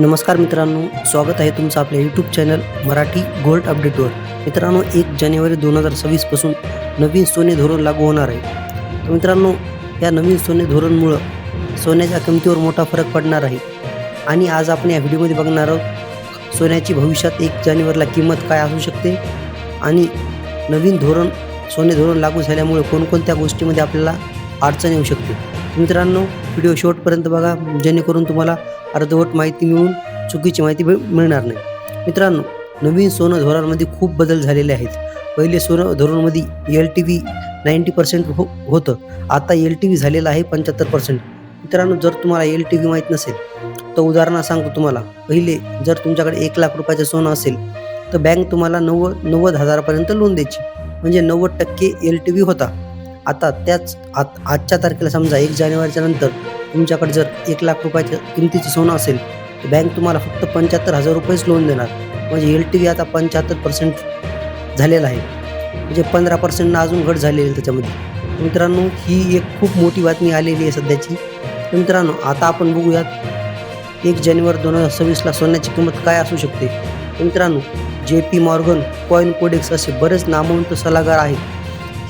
नमस्कार मित्रांनो स्वागत आहे तुमचं आपल्या यूट्यूब चॅनल मराठी गोल्ड अपडेटवर मित्रांनो एक जानेवारी दोन हजार सव्वीसपासून नवीन सोने धोरण लागू होणार आहे. तर मित्रांनो या नवीन सोने धोरणमुळं सोन्याच्या किमतीवर मोठा फरक पडणार आहे. आणि आज आपण या व्हिडिओमध्ये बघणार आहोत सोन्याची भविष्यात एक जानेवारीला किंमत काय असू शकते? आणि नवीन धोरण सोने धोरण लागू झाल्यामुळे कोणकोणत्या गोष्टीमध्ये आपल्याला अडचण येऊ शकते? मित्रांनो व्हिडिओ शेवटपर्यंत बघा जेणेकरून तुम्हाला अर्धवट माहिती मिळून चुकीची माहिती मिळ- मिळणार नाही. मित्रांनो नवीन सोनं धोरणामध्ये खूप बदल झालेले आहेत. पहिले सोनं धोरणमध्ये L T V ninety percent हो होतं. आता एल टी व्ही झालेलं आहे पंच्याहत्तर पर्सेंट मित्रांनो जर तुम्हाला एल टी व्ही माहीत नसेल तर उदाहरणं सांगतो तुम्हाला. पहिले जर तुमच्याकडे एक लाख रुपयाचं सोनं असेल तर बँक तुम्हाला नव्वद नव्वद हजारापर्यंत लोन द्यायची. म्हणजे नव्वद टक्के एल टी व्ही होता. आता त्याच आत आजच्या तारखेला समजा एक जानेवारीच्या नंतर तुमच्याकडे जर एक लाख रुपयाच्या किमतीचं सोनं असेल तर बँक तुम्हाला फक्त पंच्याहत्तर हजार रुपयेच लोन देणार. म्हणजे एल टी व्ही आता पंच्याहत्तर पर्सेंट झालेला आहे. म्हणजे पंधरा पर्सेंटनं अजून घट झालेली आहे त्याच्यामध्ये. मित्रांनो ही एक खूप मोठी बातमी आलेली आहे सध्याची. मित्रांनो आता आपण बघूयात एक जानेवारी दोन हजार सव्वीसला सोन्याची किंमत काय असू शकते? मित्रांनो J P Morgan coin codex असे बरेच नामवंत सल्लागार आहेत.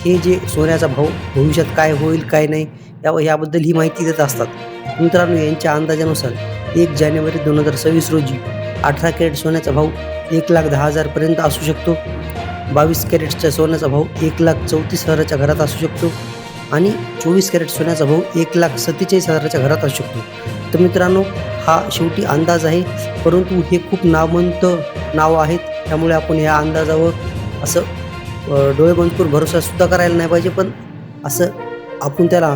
हे जे सोन्याचा भाव भविष्यात काय होईल काय नाही या याबद्दल ही माहिती देत असतात. मित्रांनो यांच्या अंदाजानुसार एक जानेवारी दोन हजार सव्वीस रोजी अठरा कॅरेट सोन्याचा भाव एक लाख दहा हजारपर्यंत असू शकतो. बावीस कॅरेटच्या सोन्याचा भाव एक लाख चौतीस हजाराच्या घरात असू शकतो आणि चोवीस कॅरेट सोन्याचा भाव एक लाख सत्तेचाळीस हजाराच्या घरात असू शकतो. तर मित्रांनो हा शेवटी अंदाज आहे परंतु हे खूप नामवंत नावं आहेत. त्यामुळे आपण या अंदाजावर असं डोळे बंद करून भरोसा सुद्धा करायला नाही पाहिजे पण असं आपण त्याला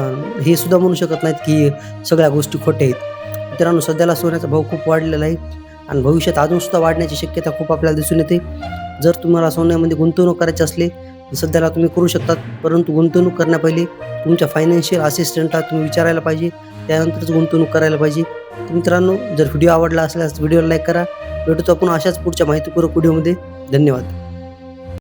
हे सुद्धा म्हणू शकत नाहीत की सगळ्या गोष्टी खोट्या आहेत. मित्रांनो सध्याला सोन्याचा भाव खूप वाढलेला आहे आणि भविष्यात अजून सुद्धा वाढण्याची शक्यता खूप आपल्याला दिसून येते. जर तुम्हाला सोन्यामध्ये गुंतवणूक करायची असले तर सध्याला तुम्ही करू शकतात परंतु गुंतवणूक करण्यापहिले तुमच्या फायनान्शियल असिस्टंटला तुम्ही विचारायला पाहिजे त्यानंतरच गुंतवणूक करायला पाहिजे. मित्रांनो जर व्हिडिओ आवडला असल्यास व्हिडिओला लाईक करा. भेटतो आपण अशाच पुढच्या माहितीपूर्वक व्हिडिओमध्ये धन्यवाद.